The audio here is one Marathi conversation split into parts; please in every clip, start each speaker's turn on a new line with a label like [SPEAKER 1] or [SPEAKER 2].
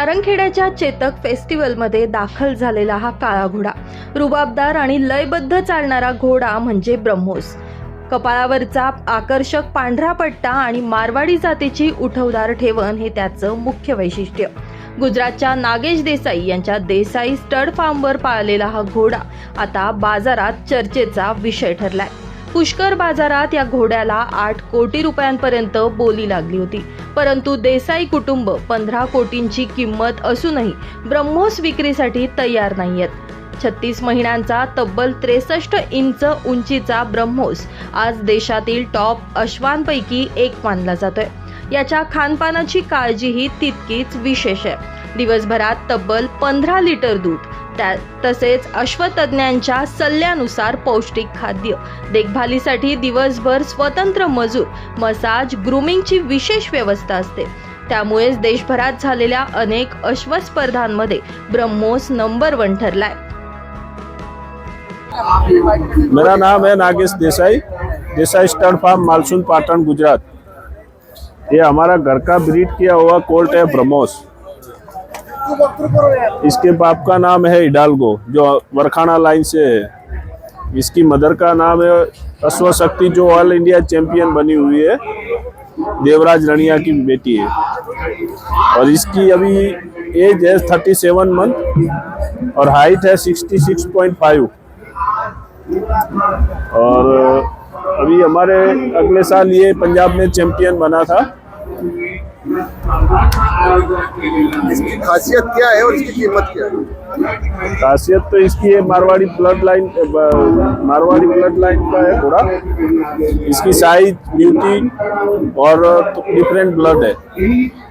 [SPEAKER 1] सारंगखेड्याच्या चेतक फेस्टिवलमध्ये दाखल झालेला हा काळा घोडा. रुबाबदार आणि लयबद्ध चालणारा घोडा म्हणजे ब्रह्मोस. कपाळावरचा आकर्षक पांढरा पट्टा आणि मारवाडी जातीची उठवदार ठेवण हे त्याचं मुख्य वैशिष्ट्य. गुजरातच्या नागेश देसाई यांच्या देसाई स्टड फार्मवर पाळलेला हा घोडा आता बाजारात चर्चेचा विषय ठरलाय. पुष्कर बाजारात या घोड्याला आठ कोटी रुपयांपर्यंत बोली लागली होती. परंतु देसाई कुटुंब पंधरा कोटींची किंमत असूनही ब्रह्मोस विक्रीसाठी तयार नाहीयेत. छत्तीस महिन्यांचा तब्बल त्रेसष्ट इंच उंचीचा ब्रह्मोस आज देशातील टॉप अश्वांपैकी एक मानला जातोय. याच्या खानपानाची काळजीही तितकीच विशेष आहे. दिवसभरात तब्बल पंधरा लिटर दूध त्या तसेच अश्वतज्ञांच्या सल्ल्यानुसार पौष्टिक खाद्य. देखभालीसाठी दिवसभर स्वतंत्र मजूर मसाज ग्रुमिंगची विशेष व्यवस्था असते. त्यामुळेच देशभरात झालेल्या अनेक अश्व स्पर्धांमध्ये ब्रह्मोस नंबर वन ठरलाय.
[SPEAKER 2] मेरा नाम है नागेश देसाई देसाई स्टड फार्म मालसून पाटन गुजरात. ये हमारा घर का ब्रीड किया हुआ कोल्ट है ब्रह्मोस. इसके बाप का नाम है इडालगो जो वरखाना लाइन से है। इसकी मदर का नाम है अश्व शक्ति जो ऑल इंडिया चैंपियन बनी हुई है। देवराज रनिया की बेटी है। और इसकी अभी एज है थर्टी सेवन मंथ और हाइट है सिक्सटी सिक्स पॉइंट फाइव और अभी हमारे अगले साल ये पंजाब में चैंपियन बना था।
[SPEAKER 3] इसकी खासियत क्या है और इसकी कीमत क्या है?
[SPEAKER 2] खासियत तो इसकी है Marwari blood line Marwari blood line का है थोड़ा। इसकी साइज़ ब्यूटी और डिफरेंट ब्लड है।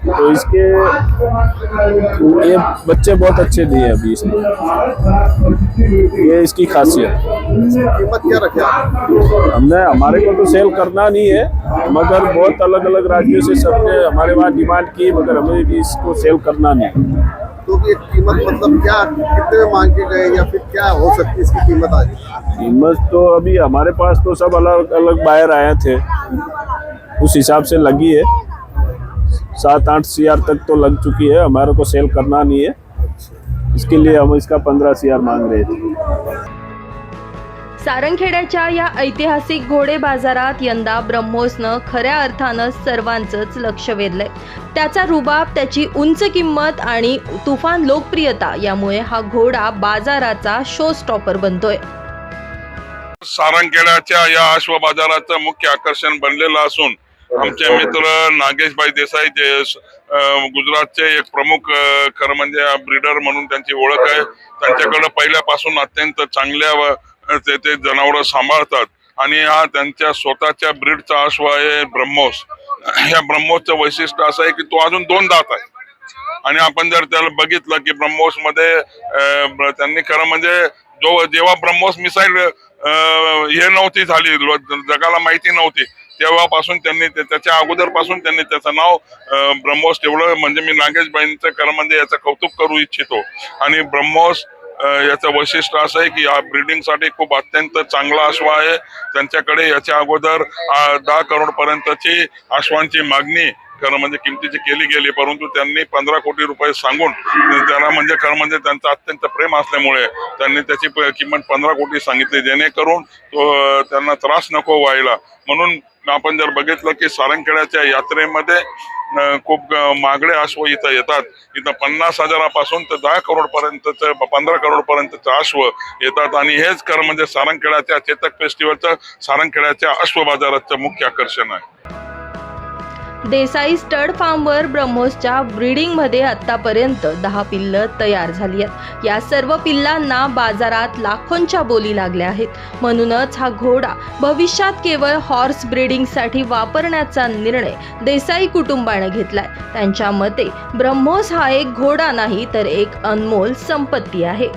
[SPEAKER 2] तो इसके ये बच्चे बहुत अच्छे दिए अभी इसने। ये इसकी खासियत।
[SPEAKER 3] कीमत क्या रखे
[SPEAKER 2] हमने हमारे को तो सेल करना नहीं है मगर बहुत अलग अलग राज्यों से सबने हमारे वहाँ डिमांड की मगर हमें भी इसको सेल करना नहीं
[SPEAKER 3] तो ये कीमत मतलब क्या कितने में मांग के गए या फिर क्या हो सकती है इसकी कीमत आज?
[SPEAKER 2] कीमत तो अभी हमारे पास तो सब अलग अलग बायर आए थे। उस हिसाब से लगी है। सात आठ सी तक तो लग चुकी है हमारे को सेल करना नहीं है। इसके लिए हम इसका पंद्रह सी मांग रहे थे।
[SPEAKER 1] सारंगखेड्याच्या या ऐतिहासिक घोडे बाजारात यंदा ब्रह्मोसनं खऱ्या अर्थानं सर्वांचंच लक्ष वेधलंय. त्याचा रुबाब त्याची उंच किंमत आणि तुफान लोकप्रियता यामुळे हा घोडा बाजाराचा शो स्टॉपर बनतोय.
[SPEAKER 4] सारंगखेड्याच्या या अश्व बाजाराचं मुख्य आकर्षण बनलेलं असून आमचे मित्र नागेशभाई देसाई जे अं, गुजरातचे एक प्रमुख खरं म्हणजे ब्रीडर म्हणून त्यांची ओळख आहे. त्यांच्याकडे पहिल्यापासून अत्यंत चांगल्या ते ते जनावरं सांभाळतात. आणि हा त्यांच्या स्वतःच्या ब्रीडचा अश्व आहे ब्रह्मोस. या ब्रह्मोसचं वैशिष्ट्य असं आहे की तो अजून दोन दात आहे. आणि आपण जर त्याला बघितलं की ब्रह्मोस मध्ये अं, त्यांनी खरं म्हणजे जो जेव्हा ब्रह्मोस मिसाईल हे नव्हती झाली जगाला माहिती नव्हती तेव्हापासून त्यांनी त्याच्या त्याच्या अगोदरपासून त्यांनी त्याचं नाव ब्रह्मोस ठेवलं. म्हणजे मी नागेशबाईंचं खरं म्हणजे याचं कौतुक करू इच्छितो. आणि ब्रह्मोस याचं वैशिष्ट्य असं आहे की या ब्रिडिंगसाठी खूप अत्यंत चांगला अश्व आहे. त्यांच्याकडे याच्या अगोदर दहा करोड पर्यंतची अश्वांची मागणी खरं म्हणजे किमतीची केली गेली. परंतु त्यांनी पंधरा कोटी रुपये सांगून त्याला म्हणजे खरं म्हणजे त्यांचं अत्यंत प्रेम असल्यामुळे त्यांनी त्याची किंमत पंधरा कोटी सांगितली. जेणेकरून तो त्यांना त्रास नको व्हायला. म्हणून आपण जर बघितलं की सारंगखेड्याच्या यात्रेमध्ये खूप मागडे आश्व अश्व इथं येतात. इथं पन्नास हजारापासून तर दहा करोड पर्यंतचे पंधरा करोड पर्यंतचे अश्व येतात. आणि हेच खरं म्हणजे सारंगखेड्याच्या चेतक फेस्टिवलचं सारंगखेड्याच्या अश्व बाजाराचं मुख्य आकर्षण आहे.
[SPEAKER 1] देसाई स्टड फार्मवर ब्रह्मोसच्या ब्रीडिंगमध्ये आत्तापर्यंत दहा पिल्लं तयार झाली आहेत. या सर्व पिल्लांना बाजारात लाखोंच्या बोली लागल्या आहेत. म्हणूनच हा घोडा भविष्यात केवळ हॉर्स ब्रीडिंगसाठी वापरण्याचा निर्णय देसाई कुटुंबाने घेतलाय. त्यांच्या मते ब्रह्मोस हा एक घोडा नाही तर एक अनमोल संपत्ती आहे.